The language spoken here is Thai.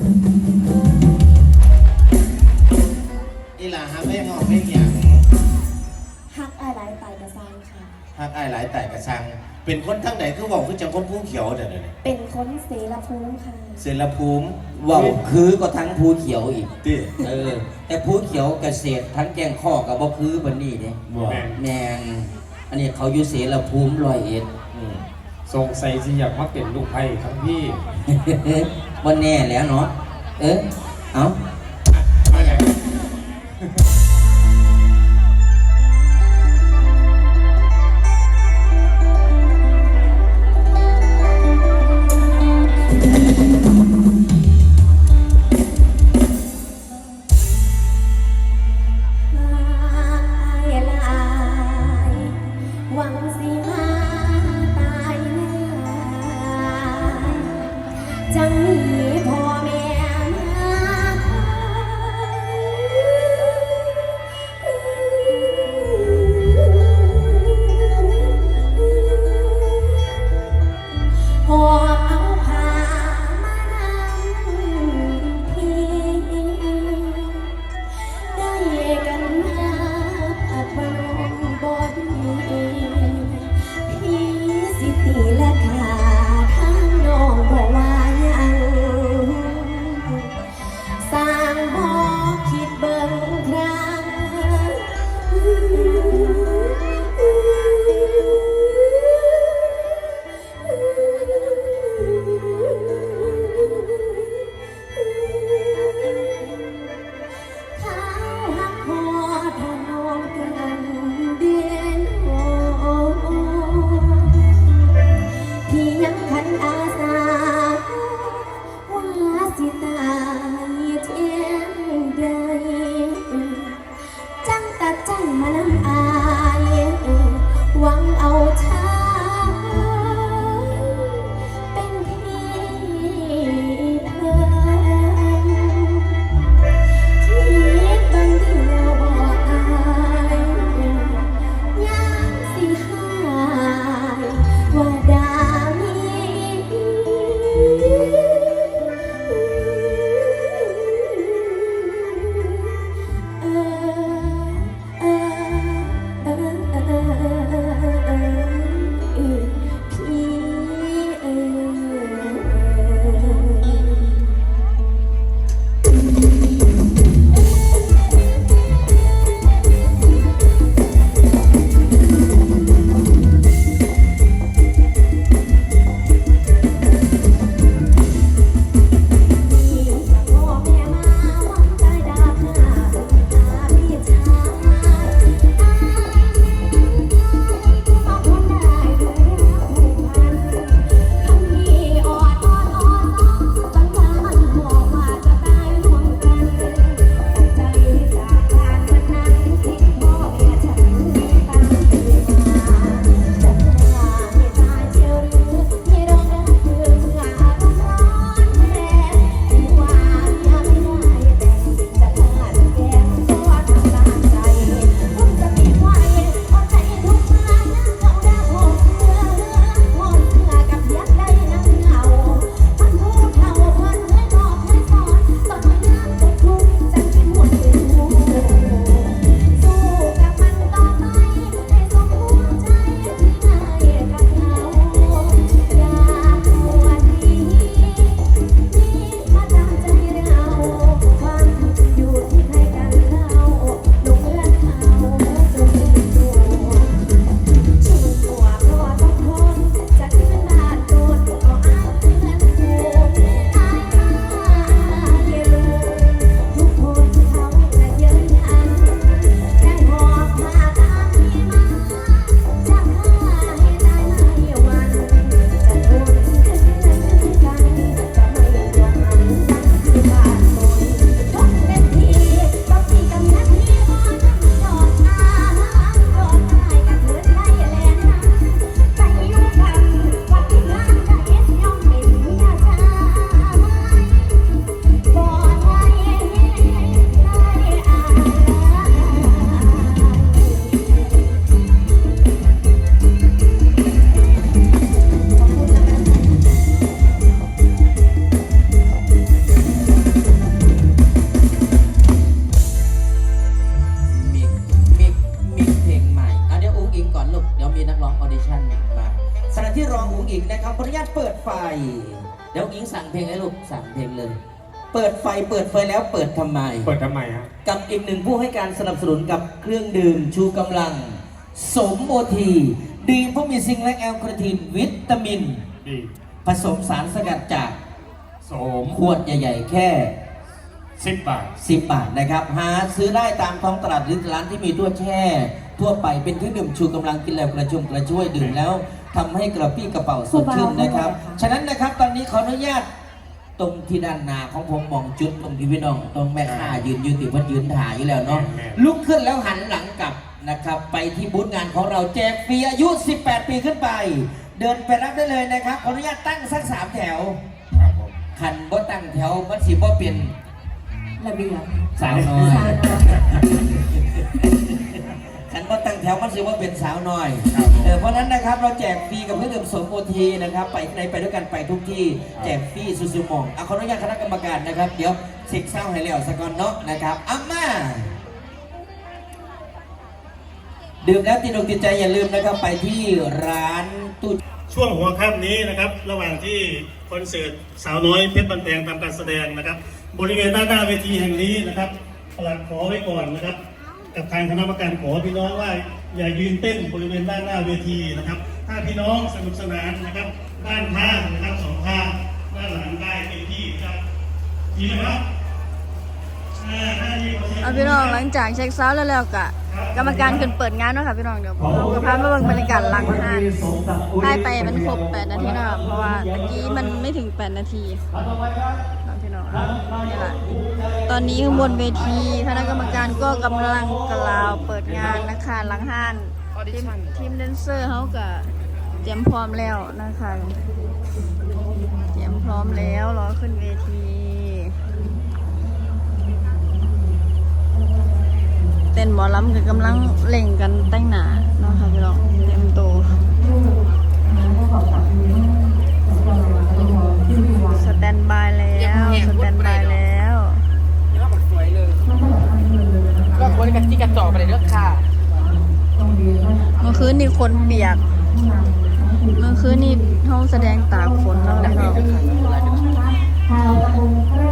อีหลาฮักแม่งอกแม่งหยังฮักอายหลายตายกระซังค่ะ ฮักอายหลายแต่กระชัง เป็นคนทั้งไหนคือบอกคือจังคนผู้เขียวเดี๋ยวนี้เป็นคนเสรภูมิค่ะ เสรภูมิว่าวคือก็ทั้งภูเขียวอีก ติเออ แต่ภูเขียวเกษตรทั้งแกงข้อกับบ่คือบันนี้เนี่ยบ่แมงอันนี้เขาอยู่เสรภูมิร้อยเอ็ด อืม สงสัยสิอยากมาเป็นลูกไผ่ทั้งพี่ บนแน่แล้วเนาะ เออเอา ที่รองอุ๋งอิงนะครับขออนุญาตเปิดไฟ เดี๋ยวอิงสั่งเพลงให้ลูกสั่งเพลงเลย เปิดไฟเปิดไฟแล้วเปิดทำไม เปิดทำไมฮะกับอีกหนึ่งผู้ให้การสนับสนุนกับเครื่องดื่มชูกำลัง สมโอที ดีเพราะมีซิงและแอลกระทีนวิตามิน ดีผสมสารสกัดจากสมขวดใหญ่ ๆ แค่ สิบบาท 10 บาทนะครับ หาซื้อได้ตามท้องตลาดหรือร้านที่มีตัวแช่ ทั่วไปเป็นเครื่องดื่มชูกำลังกินแล้วกระชุ่มกระชวยดื่มแล้วทำให้กระปี้กระเป๋าสดชื่นนะครับ ฉะนั้นนะครับตอนนี้ขออนุญาตตรงที่ด้านหน้าของผมมองจุดตรงที่พี่น้องตรงแม่ค้ายืนยืนติดพันยืนถ่ายอยู่แล้วเนาะแม่นลุกขึ้นแล้วหันหลังกลับนะครับ ไปที่บูธงานของเราแจกฟรีอายุ 18 ปีขึ้นไป เดินไปรับได้เลยนะครับขออนุญาตตั้งสักสามแถวครับผมขันบ่ตั้งแถวมันสิบ่เป็นระเบียบสาวน้อย ถวมันสิว่าเป็นสาวน้อยครับผมเออเพราะฉะนั้นนะครับเราแจกฟรีกับเครื่องดื่มสมโอทีนะครับ ไปในไปด้วยกันไปทุกที่แจกฟรีสุสุหมองเอาขออนุญาตคณะกรรมการนะครับ เดี๋ยวเซ็กเศร้าให้แล้วสกอนเนาะนะครับอาม่าดื่มแล้วติดอกติดใจอย่าลืมนะครับไปที่ร้านตู้ ช่วงหัวค่ำนี้นะครับระหว่างที่คอนเสิร์ตสาวน้อยเพชรบันแพงทำการแสดงนะครับ บริเวณด้านหน้าเวทีแห่งนี้นะครับประหลัดขอไว้ก่อนนะครับ กับทางคณะกรรมการขอพี่น้องว่า อย่ายืนเต้นบริเวณด้านหน้าเวทีนะครับ ถ้าพี่น้องสนุกสนานนะครับ ด้านข้างนะครับสองข้างด้านหลังได้เต็มที่ครับดีไหมครับอ่าถ้าดีกว่าเอาพี่น้องหลังจากเช็คเซาท์แล้วแล้วกะกรรมการขึ้นเปิดงานเนาะค่ะพี่น้องเดี๋ยวเราก็พามาเบิ่งบรรยากาศหลังงานได้ไปมันครบ8นาทีแล้วเพราะว่าตะกี้มันไม่ถึง 8 นาทีน้อง พี่น้องนี่แหละตอนนี้ข้างบนเวทีคณะกรรมการก็กำลังกล่าวเปิดงานนะคะหลังห้านทีมทีมแดนเซอร์เขาก็เตรียมพร้อมแล้วนะคะเตรียมพร้อมแล้วรอขึ้นเวที เต้นหมอลำก็กำลังเล่งกันแต่งหนาเนาะค่ะพี่น้องเต็มโต มื่อคืนนี้ห้องแสดงตากฝนเนาะพี่น้อง